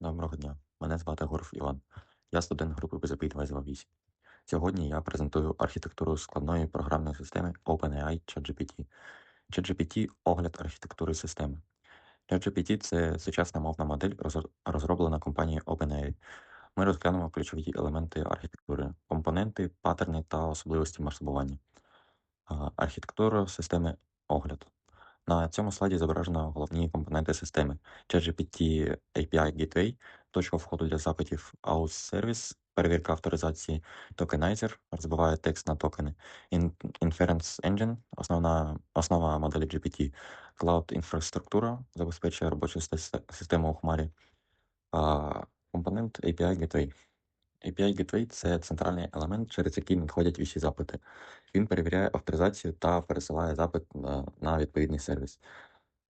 Доброго дня, мене звати Горов Іван. Я студент групи безопитвайзова 8. Сьогодні я презентую архітектуру складної програмної системи OpenAI ChatGPT. ChatGPT – огляд архітектури системи. ChatGPT – це сучасна мовна модель, розроблена компанією OpenAI. Ми розглянемо ключові елементи архітектури, компоненти, паттерни та особливості масштабування. Архітектура системи огляд. На цьому слайді зображено головні компоненти системи: ChatGPT API Gateway, точка входу для запитів, AUS Service, перевірка авторизації, токенайзер, розбиває текст на токени, In- Inference Engine, основна, основа моделі GPT, Cloud інфраструктура, забезпечує робочу систему у хмарі, а, компонент API Gateway. API Gateway – це центральний елемент, через який надходять усі запити. Він перевіряє авторизацію та пересилає запит на, на відповідний сервіс.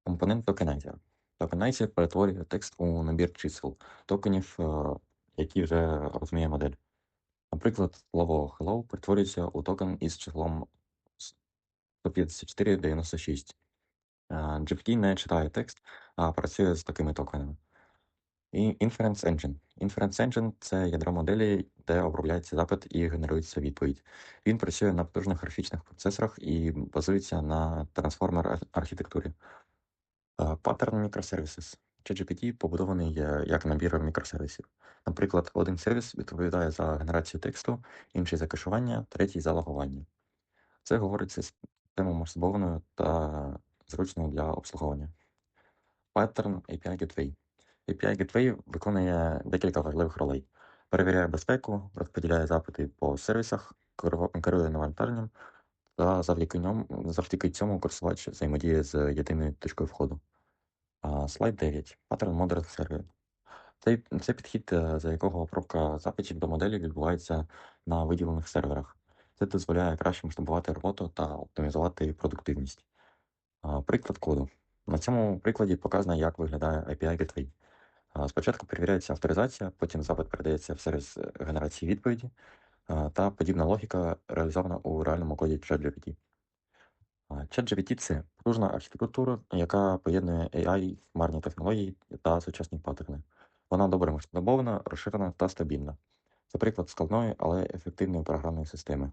Компонент токенайзер. Токенайзер перетворює текст у набір чисел, токенів, е, які вже розуміє модель. Наприклад, слово hello перетворюється у токен із числом 15496. Е, GPT не читає текст, а працює з такими токенами. І Inference Engine. Inference Engine – це ядро моделі, де обробляється запит і генерується відповідь. Він працює на потужних графічних процесорах і базується на трансформер архітектурі. Паттерн Microservices. ChatGPT побудований як набір мікросервісів. Наприклад, один сервіс відповідає за генерацію тексту, інший за кешування, третій за логування. Це говорить систему масштабованою та зручною для обслуговування. Паттерн API Gateway. API Gateway виконує декілька важливих ролей. Перевіряє безпеку, розподіляє запити по сервісах, керу- керує навантаженням, та завдяки, ньому, завдяки цьому користувач взаємодіє з єдиною точкою входу. Слайд 9. Pattern Model Server. Це, це підхід, е, за якого обробка запитів до моделі відбувається на виділених серверах. Це дозволяє краще масштабувати роботу та оптимізувати продуктивність. Приклад коду. На цьому прикладі показано, як виглядає API Gateway. Спочатку перевіряється авторизація, потім запит передається в сервіс е, генерації відповіді, та подібна логіка реалізована у реальному коді ChatGPT. ChatGPT – це потужна архітектура, яка поєднує AI, хмарні технології та сучасні паттерни. Вона добре масштабована, розширена та стабільна. Це приклад складної, але ефективної програмної системи.